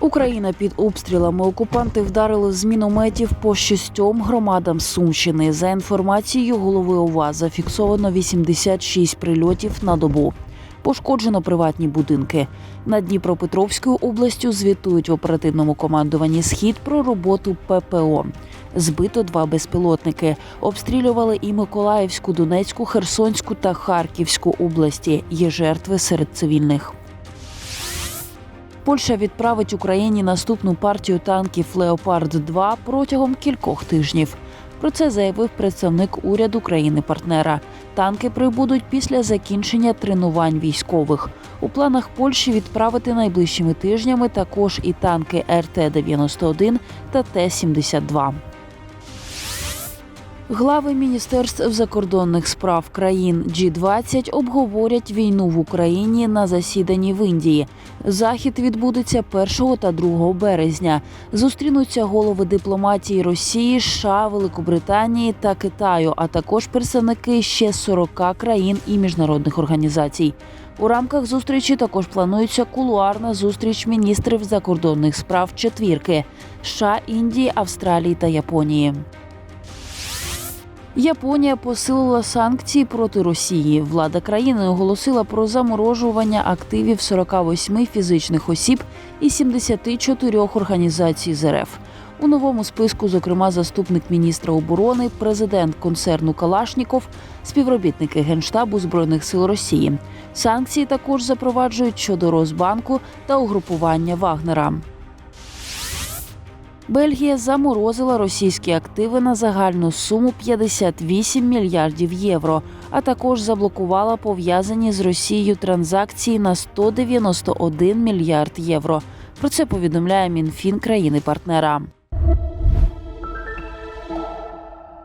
Україна під обстрілами окупанти вдарили з мінометів по шістьом громадам Сумщини. За інформацією голови ОВА зафіксовано 86 прильотів на добу. Пошкоджено приватні будинки. Над Дніпропетровською областю звітують в оперативному командуванні Схід про роботу ППО. Збито два безпілотники. Обстрілювали і Миколаївську, Донецьку, Херсонську та Харківську області. Є жертви серед цивільних. Польща відправить Україні наступну партію танків Леопард 2 протягом кількох тижнів. Про це заявив представник уряду країни-партнера. Танки прибудуть після закінчення тренувань військових. У планах Польщі відправити найближчими тижнями також і танки РТ-91 та Т-72. Глави міністерств закордонних справ країн G20 обговорять війну в Україні на засіданні в Індії. Захід відбудеться 1 та 2 березня. Зустрінуться голови дипломатії Росії, США, Великобританії та Китаю, а також представники ще 40 країн і міжнародних організацій. У рамках зустрічі також планується кулуарна зустріч міністрів закордонних справ четвірки США, Індії, Австралії та Японії. Японія посилила санкції проти Росії. Влада країни оголосила про заморожування активів 48 фізичних осіб і 74 організацій з РФ. У новому списку, зокрема, заступник міністра оборони, президент концерну Калашніков, співробітники генштабу збройних сил Росії. Санкції також запроваджують щодо Росбанку та угрупування Вагнера. Бельгія заморозила російські активи на загальну суму 58 мільярдів євро, а також заблокувала пов'язані з Росією транзакції на 191 мільярд євро. Про це повідомляє Мінфін країни-партнера.